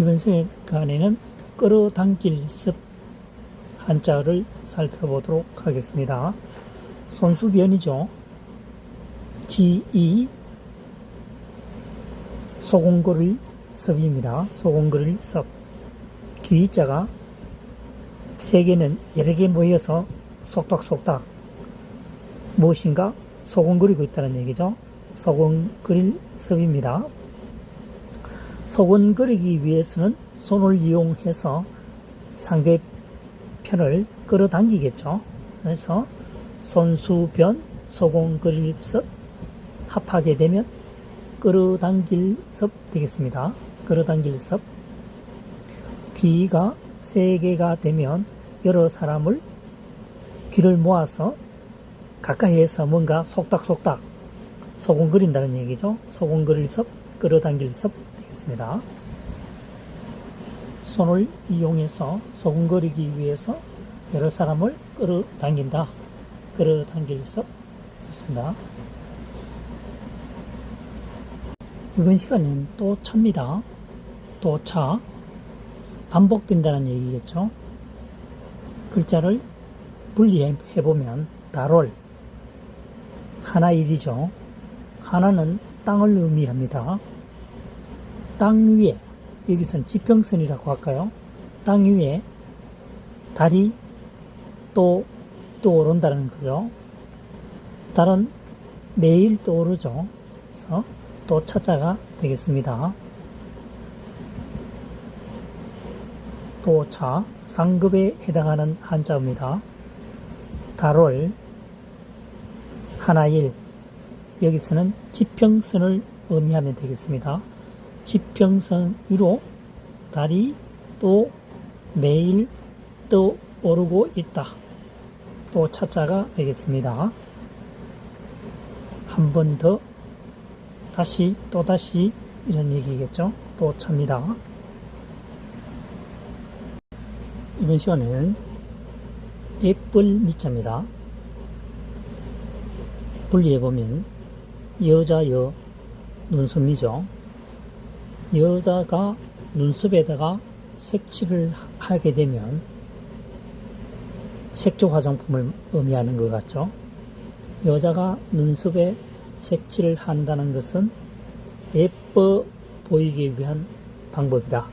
이번 시간에는 끌어당길 습 한자를 살펴보도록 하겠습니다. 손수변이죠. 기이 소공거를 섭입니다. 소공거를 섭. 기자가 세 개는 여러 개 모여서 속닥속닥 무엇인가 소곤거리고 있다는 얘기죠. 소곤거릴 섭입니다. 소곤거리기 위해서는 손을 이용해서 상대편을 끌어당기겠죠. 그래서 손수변 소곤거릴 섭 합하게 되면 끌어당길 섭 되겠습니다. 끌어당길 섭. 귀가 세 개가 되면 여러 사람을 귀를 모아서 가까이에서 뭔가 속닥속닥 소곤거린다는 얘기죠. 소곤거릴 섭, 끌어당길 섭 되겠습니다. 손을 이용해서 소곤거리기 위해서 여러 사람을 끌어당긴다. 끌어당길 섭 되겠습니다. 이번 시간은 또 차입니다. 또 차. 반복된다는 얘기겠죠. 글자를 분리해 보면 다롤 하나 일이죠. 하나는 땅을 의미합니다. 땅 위에 여기서는 지평선이라고 할까요? 땅 위에 달이 또 떠오른다는 거죠. 달은 매일 떠오르죠. 그래서 또 차자가 되겠습니다. 도차 상급에 해당하는 한자입니다. 달월 하나일 여기서는 지평선을 의미하면 되겠습니다. 지평선 위로 달이 또 매일 떠오르고 있다. 또 차자가 되겠습니다. 한 번 더 다시 또 다시 이런 얘기겠죠. 또 차입니다. 이번 시간에는 애플 미자입니다. 분리해 보면 여자 여 눈썹이죠. 여자가 눈썹에다가 색칠을 하게 되면 색조 화장품을 의미하는 것 같죠. 여자가 눈썹에 색칠을 한다는 것은 예뻐 보이기 위한 방법이다.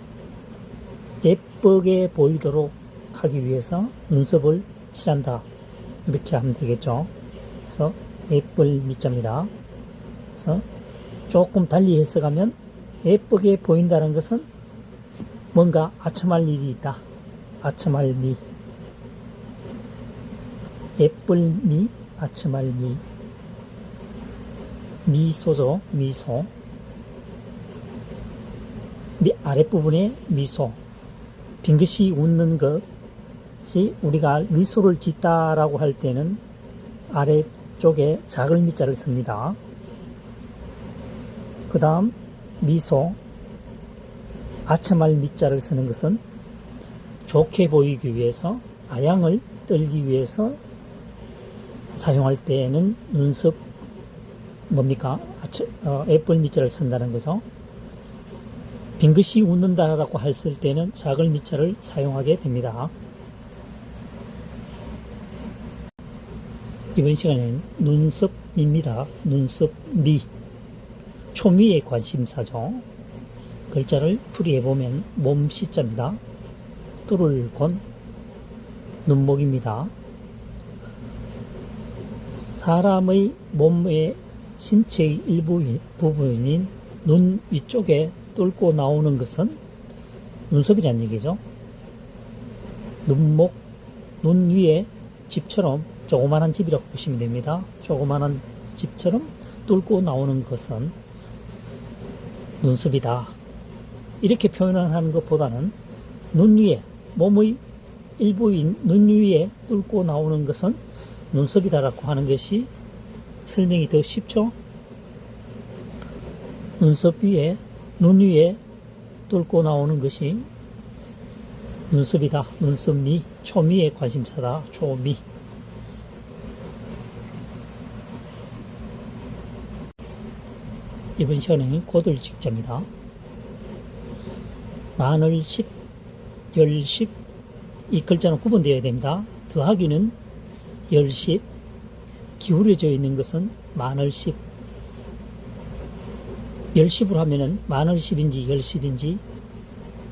예쁘게 보이도록 하기 위해서 눈썹을 칠한다. 이렇게 하면 되겠죠. 그래서 예쁠 미자입니다. 그래서 조금 달리 해석하면 예쁘게 보인다는 것은 뭔가 아첨할 일이 있다. 아첨할 미. 예쁠 미, 아첨할 미. 미소죠, 미소. 미, 아랫부분에 미소. 빙긋이 웃는 것이 우리가 미소를 짓다라고 할 때는 아래쪽에 작은 미자를 씁니다. 그 다음 미소, 아첨할 미자를 쓰는 것은 좋게 보이기 위해서 아양을 떨기 위해서 사용할 때에는 눈썹 뭡니까? 아첨, 어, 애플 미자를 쓴다는 거죠. 빙긋이 웃는다라고 했을 때는 작은 미자를 사용하게 됩니다. 이번 시간엔 눈썹입니다. 눈썹 미. 초미의 관심사죠. 글자를 풀이해보면 몸 시자입니다. 뚫을 곤 눈목입니다. 사람의 몸의 신체의 일부 부분인 눈 위쪽에 뚫고 나오는 것은 눈썹이란 얘기죠. 눈목, 눈 위에 집처럼 조그마한 집이라고 보시면 됩니다. 조그마한 집처럼 뚫고 나오는 것은 눈썹이다. 이렇게 표현을 하는 것보다는 눈 위에, 몸의 일부인 눈 위에 뚫고 나오는 것은 눈썹이다라고 하는 것이 설명이 더 쉽죠? 눈썹 위에 눈 위에 뚫고 나오는 것이 눈썹이다. 눈썹미, 초미의 관심사다. 초미. 이번 시간에는 고들 직자입니다. 만을 10, 열 10, 이 글자는 구분되어야 됩니다. 더하기는 열 10, 기울여져 있는 것은 만을 10, 열 10으로 하면은 만을 10인지 열 10인지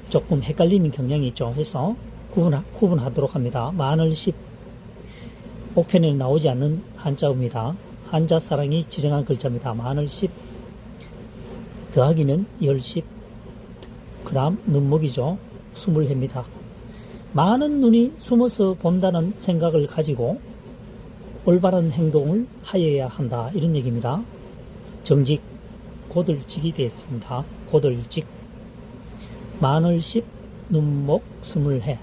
조금 헷갈리는 경향이 있죠. 해서 구분, 구분하도록 합니다. 만을 10, 목편에는 나오지 않는 한자어입니다. 한자 사랑이 지정한 글자입니다. 만을 10, 더하기는 열 10, 그 다음 눈목이죠. 숨을 heb니다. 많은 눈이 숨어서 본다는 생각을 가지고 올바른 행동을 하여야 한다. 이런 얘기입니다. 정직, 고들직이 되었습니다. 고들직. 마늘 십, 눈목, 숨을 해.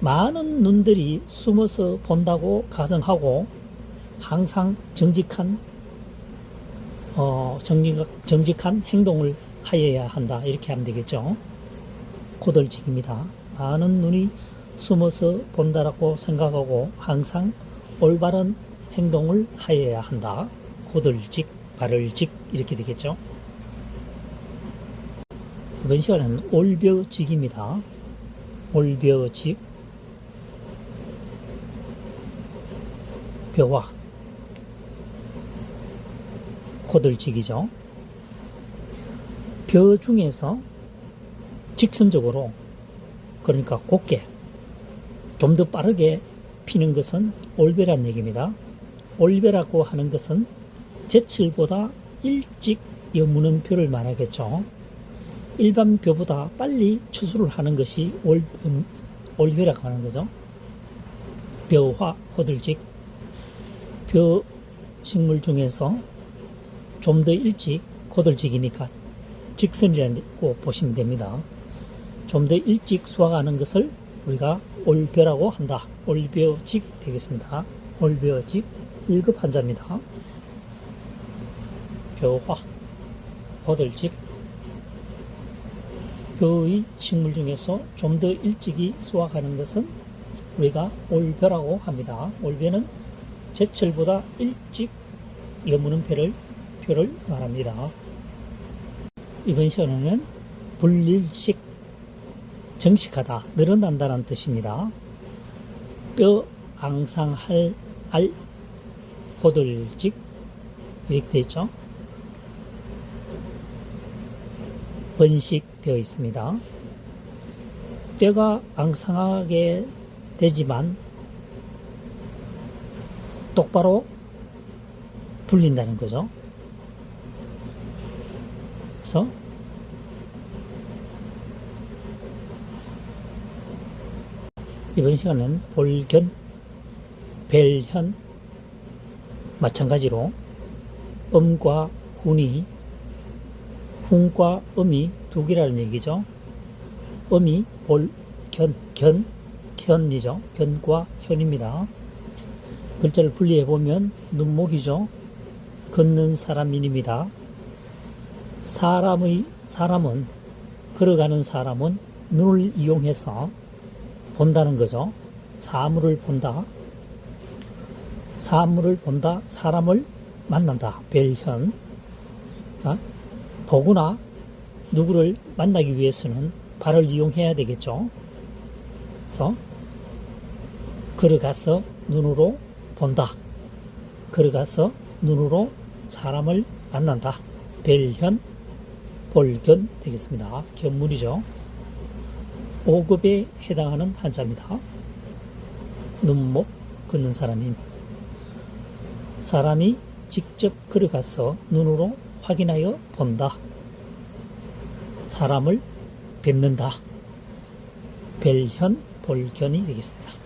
많은 눈들이 숨어서 본다고 가정하고 항상 정직한 어, 정직, 정직 한 행동을 하여야 한다. 이렇게 하면 되겠죠. 고들직입니다. 많은 눈이 숨어서 본다라고 생각하고 항상 올바른 행동을 하여야 한다. 고들직, 발을직 이렇게 되겠죠. 이번 시간에는 올벼직입니다. 올벼직 벼와 고들직이죠. 벼 중에서 직선적으로 그러니까 곱게 좀 더 빠르게 피는 것은 올벼란 얘기입니다. 올벼라고 하는 것은 제철보다 일찍 여무는 벼를 말하겠죠. 일반 벼보다 빨리 추수를 하는 것이 올, 음, 올벼라고 하는 거죠. 벼화, 호들직, 벼 식물 중에서 좀 더 일찍 고들직이니까 직선이라고 보시면 됩니다. 좀 더 일찍 수확하는 것을 우리가 올벼라고 한다. 올벼직 되겠습니다. 올벼직 1급 한자입니다. 벼화, 거들직, 벼의 식물 중에서 좀 더 일찍이 수확하는 것은 우리가 올벼라고 합니다. 올벼는 제철보다 일찍 여무는 벼를, 벼를 말합니다. 이번 시간에는 불릴식, 정식하다, 늘어난다는 뜻입니다. 뼈 앙상할 알 고들직 이렇게 되어 있죠. 번식되어 있습니다. 뼈가 앙상하게 되지만 똑바로 불린다는 거죠. 그래서 이번 시간은 볼견, 벨현 마찬가지로 음과 훈이 훈과 음이 두 개라는 얘기죠. 음이 볼, 견, 견, 견이죠. 견과 현입니다. 글자를 분리해 보면 눈목이죠. 걷는 사람인입니다. 사람의 사람은 걸어가는 사람은 눈을 이용해서 본다는 거죠. 사물을 본다. 사물을 본다. 사람을 만난다. 벨현. 자, 보거나 누구를 만나기 위해서는 발을 이용해야 되겠죠. 그래서 걸어가서 눈으로 본다. 걸어가서 눈으로 사람을 만난다. 벨현, 볼견 되겠습니다. 견문이죠. 5급에 해당하는 한자입니다. 눈목 걷는 사람인 사람이 직접 걸어가서 눈으로 확인하여 본다. 사람을 뵙는다. 벨현, 볼견이 되겠습니다.